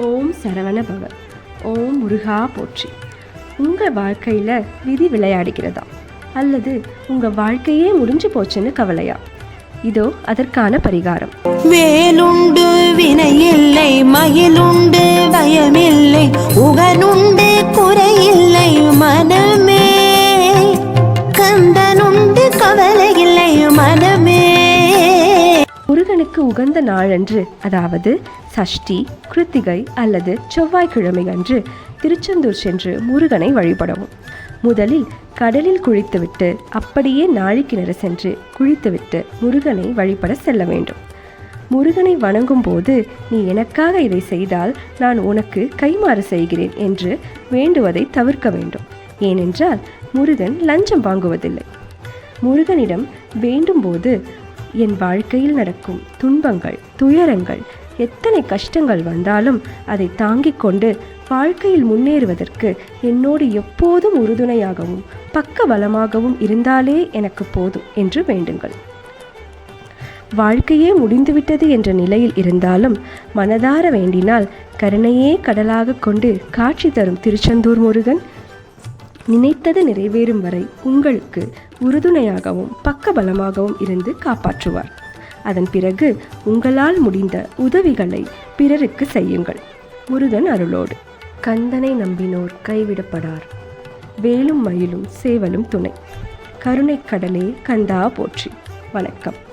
ஓம் சரவண பவ ஓம் முருகா போற்றி. உங்கள் வாழ்க்கையில் விதி விளையாடுகிறதா? அல்லது உங்கள் வாழ்க்கையே முடிஞ்சு போச்சுன்னு கவலையா? இதோ அதற்கான பரிகாரம். வேலுண்டு வினையில்லை மயிலுண்டு அதற்கு உகந்த நாளன்று அதாவது சஷ்டி கிருத்திகை அல்லது செவ்வாய்க்கிழமை அன்று திருச்செந்தூர் சென்று முருகனை வழிபடவும். முதலில் கடலில் குளித்துவிட்டு அப்படியே நாழிக்கிணறு சென்று குளித்துவிட்டு முருகனை வழிபட செல்ல வேண்டும். முருகனை வணங்கும் போது நீ எனக்காக இதை செய்தால் நான் உனக்கு கைமாறு செய்கிறேன் என்று வேண்டுவதை தவிர்க்க வேண்டும். ஏனென்றால் முருகன் லஞ்சம் வாங்குவதில்லை. முருகனிடம் வேண்டும் போது என் வாழ்க்கையில் நடக்கும் துன்பங்கள் துயரங்கள் எத்தனை கஷ்டங்கள் வந்தாலும் அதை தாங்கிக் கொண்டு வாழ்க்கையில் முன்னேறுவதற்கு என்னோடு எப்போதும் உறுதுணையாகவும் பக்க பலமாகவும் இருந்தாலே எனக்கு போதும் என்று வேண்டுங்கள். வாழ்க்கையே முடிந்துவிட்டது என்ற நிலையில் இருந்தாலும் மனதார வேண்டினால் கருணையே கடலாக கொண்டு காட்சி தரும் திருச்செந்தூர் முருகன் நினைத்தது நிறைவேறும் வரை உங்களுக்கு உறுதுணையாகவும் பக்கபலமாகவும் இருந்து காப்பாற்றுவார். அதன் பிறகு உங்களால் முடிந்த உதவிகளை பிறருக்கு செய்யுங்கள். முருகன் அருளோடு. கந்தனை நம்பினோர் கைவிடப்படார். வேலும் மயிலும் சேவலும் துணை. கருணைக் கடலே கந்தா போற்றி. வணக்கம்.